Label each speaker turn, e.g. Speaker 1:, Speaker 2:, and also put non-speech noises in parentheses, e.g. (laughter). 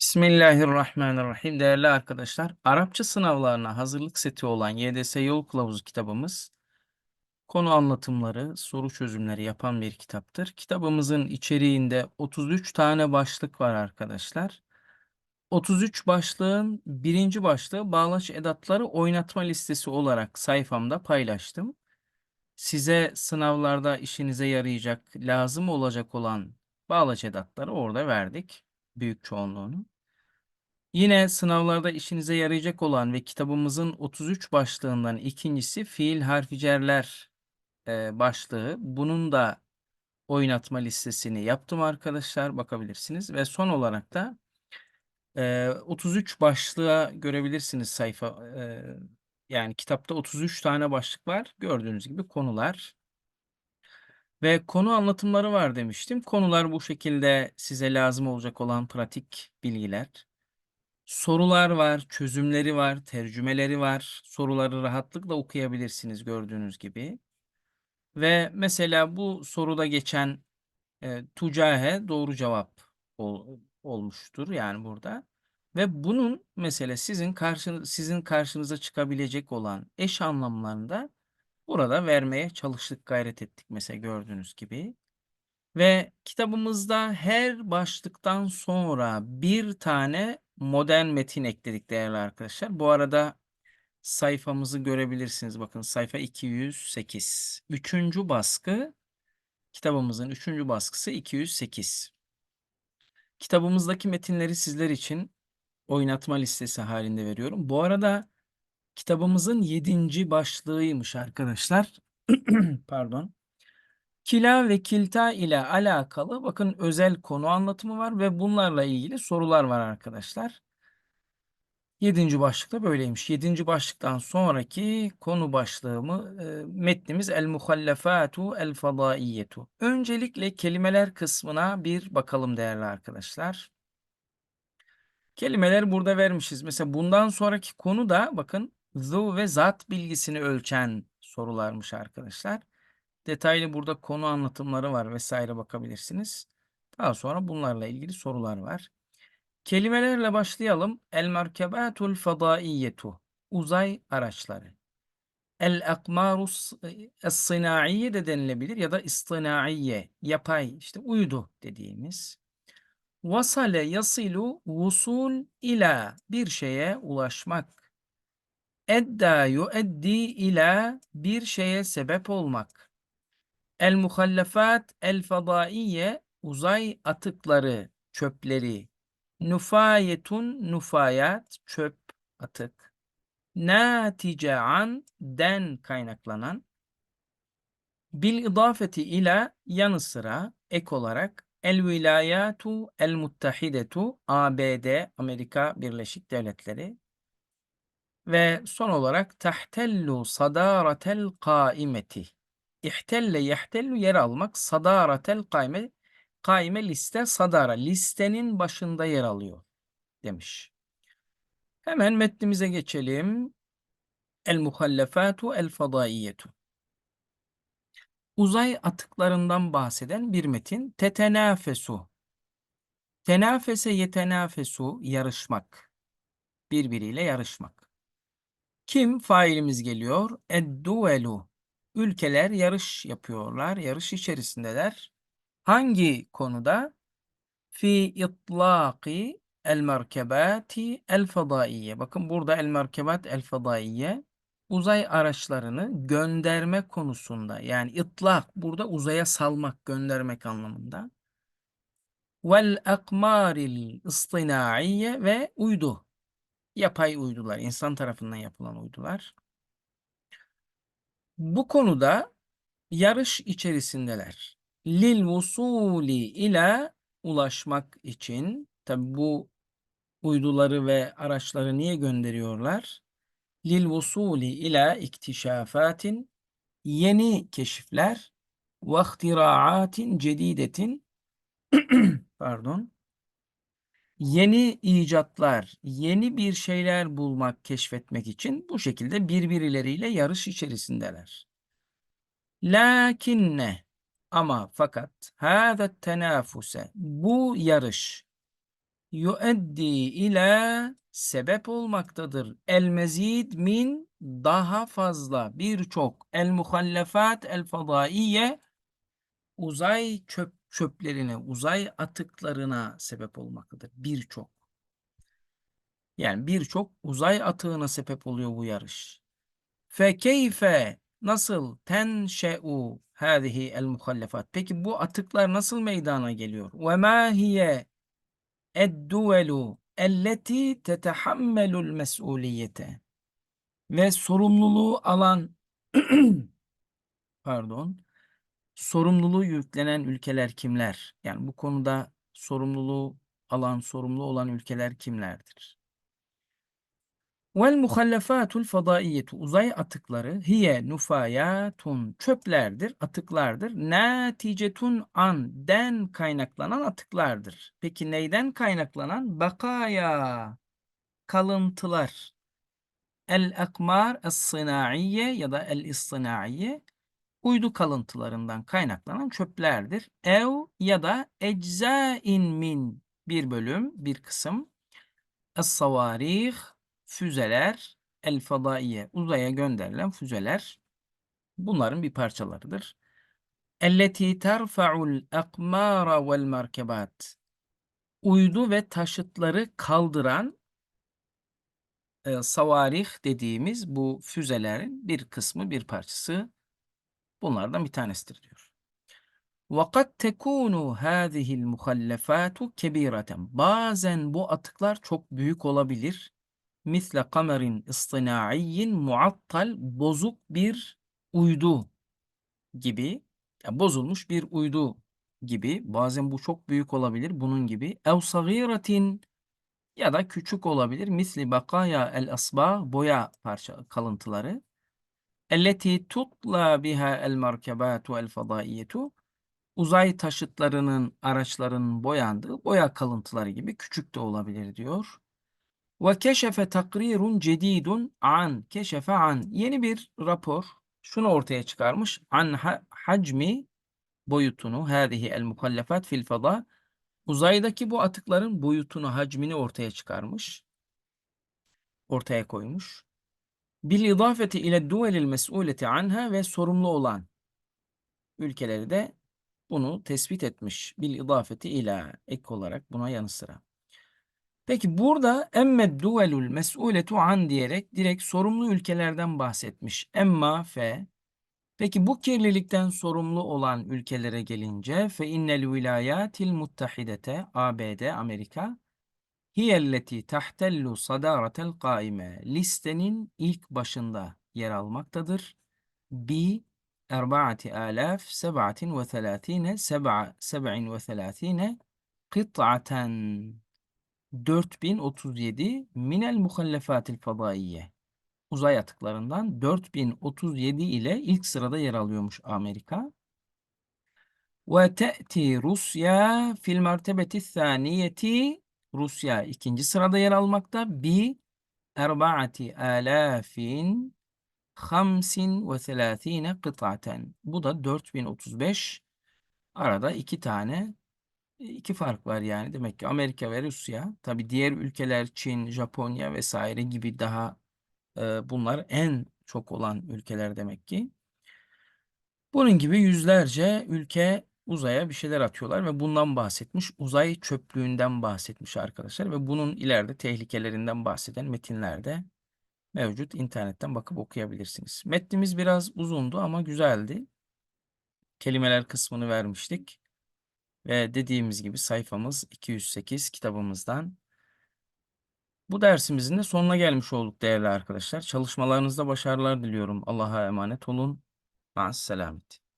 Speaker 1: Bismillahirrahmanirrahim. Değerli arkadaşlar, Arapça sınavlarına hazırlık seti olan YDS Yol Kılavuzu kitabımız, konu anlatımları, soru çözümleri yapan bir kitaptır. Kitabımızın içeriğinde 33 tane başlık var arkadaşlar. 33 başlığın birinci başlığı bağlaç edatları oynatma listesi olarak sayfamda paylaştım. Size sınavlarda işinize yarayacak, lazım olacak olan bağlaç edatları orada verdik. Büyük çoğunluğunu. Yine sınavlarda işinize yarayacak olan ve kitabımızın 33 başlığından ikincisi fiil harficerler e, başlığı. Bunun da oynatma listesini yaptım arkadaşlar. Bakabilirsiniz. Ve son olarak da e, 33 başlığa görebilirsiniz sayfa. e, yani kitapta 33 tane başlık var. Gördüğünüz gibi konular. Ve konu anlatımları var demiştim. Konular bu şekilde size lazım olacak olan pratik bilgiler. Sorular var, çözümleri var, tercümeleri var. Soruları rahatlıkla okuyabilirsiniz gördüğünüz gibi. Ve mesela bu soruda geçen e, tucahe doğru cevap ol- olmuştur yani burada. Ve bunun mesela sizin karşın sizin karşınıza çıkabilecek olan eş anlamlarında burada vermeye çalıştık, gayret ettik mesela gördüğünüz gibi. Ve kitabımızda her başlıktan sonra bir tane modern metin ekledik değerli arkadaşlar. Bu arada sayfamızı görebilirsiniz. Bakın sayfa 208. Üçüncü baskı kitabımızın üçüncü baskısı 208. Kitabımızdaki metinleri sizler için oynatma listesi halinde veriyorum. Bu arada kitabımızın yedinci başlığıymış arkadaşlar. (clears throat) Pardon. Kila ve kilta ile alakalı bakın özel konu anlatımı var ve bunlarla ilgili sorular var arkadaşlar. Yedinci başlıkta böyleymiş. Yedinci başlıktan sonraki konu başlığımı e, metnimiz el muhallefatu el fadaiyetu. Öncelikle kelimeler kısmına bir bakalım değerli arkadaşlar. Kelimeler burada vermişiz. Mesela bundan sonraki konu da bakın zu ve zat bilgisini ölçen sorularmış arkadaşlar. Detaylı burada konu anlatımları var vesaire bakabilirsiniz. Daha sonra bunlarla ilgili sorular var. Kelimelerle başlayalım. El merkebatul fadaiyetu. Uzay araçları. El akmarus es-sınaiye de denilebilir ya da istinaiye, yapay, işte uydu dediğimiz. Vasale yasilu vusul ila bir şeye ulaşmak. Edda yueddi ila bir şeye sebep olmak. El muhallefat el fadaiye uzay atıkları, çöpleri. Nufayetun nufayat çöp atık. Natice an den kaynaklanan. Bil idafeti ila yanı sıra ek olarak el vilayatu el muttahidetu ABD Amerika Birleşik Devletleri ve son olarak tahtellu sadaratel kaimeti İhtelle yehtellu yer almak sadaratel kaime kaime liste sadara listenin başında yer alıyor demiş. Hemen metnimize geçelim. El muhallefatu el fadaiyetu. Uzay atıklarından bahseden bir metin. Tetenafesu. Tenafese yetenafesu yarışmak. Birbiriyle yarışmak. Kim failimiz geliyor? Edduelu. Ülkeler yarış yapıyorlar, yarış içerisindeler. Hangi konuda? Fi itlaqi el merkebati el fadaiye. Bakın burada el merkebat el fadaiye uzay araçlarını gönderme konusunda yani itlak burada uzaya salmak, göndermek anlamında. Vel akmaril istinaiye ve uydu. Yapay uydular, insan tarafından yapılan uydular. Bu konuda yarış içerisindeler. Lil vusuli ila ulaşmak için tabi bu uyduları ve araçları niye gönderiyorlar? Lil vusuli ila iktişafatin yeni keşifler ve ihtiraatin cedidetin (clears throat) pardon yeni icatlar, yeni bir şeyler bulmak, keşfetmek için bu şekilde birbirleriyle yarış içerisindeler. Lakinne ama fakat hâzet tenâfuse bu yarış yueddi ile sebep olmaktadır. El mezid min daha fazla birçok el muhallefat el fadaiye uzay çöp çöplerine, uzay atıklarına sebep olmaktadır. Birçok. Yani birçok uzay atığına sebep oluyor bu yarış. Fe keyfe nasıl tenşe'u hâzihi el muhallefat. Peki bu atıklar nasıl meydana geliyor? Ve mâ hiye edduvelu elleti tetehammelul mes'uliyete. Ve sorumluluğu alan (clears throat) pardon sorumluluğu yüklenen ülkeler kimler? Yani bu konuda sorumluluğu alan, sorumlu olan ülkeler kimlerdir? Vel muhallafatul fadaiyetu uzay atıkları hiye nufayatun çöplerdir, atıklardır. Naticetun an den kaynaklanan atıklardır. Peki neyden kaynaklanan? Bakaya kalıntılar. El akmar es sınaiye ya da el istinaiye uydu kalıntılarından kaynaklanan çöplerdir. Ev ya da eczain min bir bölüm, bir kısım. Es-savarih füzeler, el fadaiye uzaya gönderilen füzeler bunların bir parçalarıdır. Elleti terfa'ul akmara vel merkebat uydu ve taşıtları kaldıran e, savarih dediğimiz bu füzelerin bir kısmı, bir parçası bunlardan bir tanesidir diyor. وَقَدْ تَكُونُ هَذِهِ الْمُخَلَّفَاتُ كَب۪يرَةً Bazen bu atıklar çok büyük olabilir. Misle kamerin istinaiyin muattal bozuk bir uydu gibi yani bozulmuş bir uydu gibi bazen bu çok büyük olabilir bunun gibi ev sagiratin ya da küçük olabilir misli bakaya el asba boya parça kalıntıları elleti tutla biha el merkebatu el fadaiyetu uzay taşıtlarının, araçların boyandığı boya kalıntıları gibi küçük de olabilir diyor. Ve keşefe takrirun cedidun an keşefe an yeni bir rapor şunu ortaya çıkarmış an ha- hacmi boyutunu hadihi el mukallefat fil fada uzaydaki bu atıkların boyutunu hacmini ortaya çıkarmış ortaya koymuş. Bil idafeti ile duvelil mes'uleti anha ve sorumlu olan ülkeleri de bunu tespit etmiş. Bil idafeti ila ek olarak buna yanı sıra. Peki burada emmed duvelul mes'uletu an diyerek direkt sorumlu ülkelerden bahsetmiş. Emma fe Peki bu kirlilikten sorumlu olan ülkelere gelince fe innel vilayatil muttahidete ABD Amerika hiyelleti tahtellu sadaratel kaime listenin ilk başında yer almaktadır. Bi erba'ati alaf seb'atin ve thelâthine seb'a seb'in ve thelâthine kıt'aten 4037 minel muhallefatil fadaiye. Uzay atıklarından 4037 ile ilk sırada yer alıyormuş Amerika. Ve te'ti Rusya fil mertebeti thaniyeti Rusya ikinci sırada yer almakta. Bi erbaati alafin hamsin ve selâthine kıt'aten. Bu da 4035. Arada iki tane iki fark var yani. Demek ki Amerika ve Rusya. Tabi diğer ülkeler Çin, Japonya vesaire gibi daha e, bunlar en çok olan ülkeler demek ki. Bunun gibi yüzlerce ülke uzaya bir şeyler atıyorlar ve bundan bahsetmiş. Uzay çöplüğünden bahsetmiş arkadaşlar ve bunun ileride tehlikelerinden bahseden metinlerde mevcut. İnternetten bakıp okuyabilirsiniz. Metnimiz biraz uzundu ama güzeldi. Kelimeler kısmını vermiştik. Ve dediğimiz gibi sayfamız 208 kitabımızdan. Bu dersimizin de sonuna gelmiş olduk değerli arkadaşlar. Çalışmalarınızda başarılar diliyorum. Allah'a emanet olun. Ma'as selamet.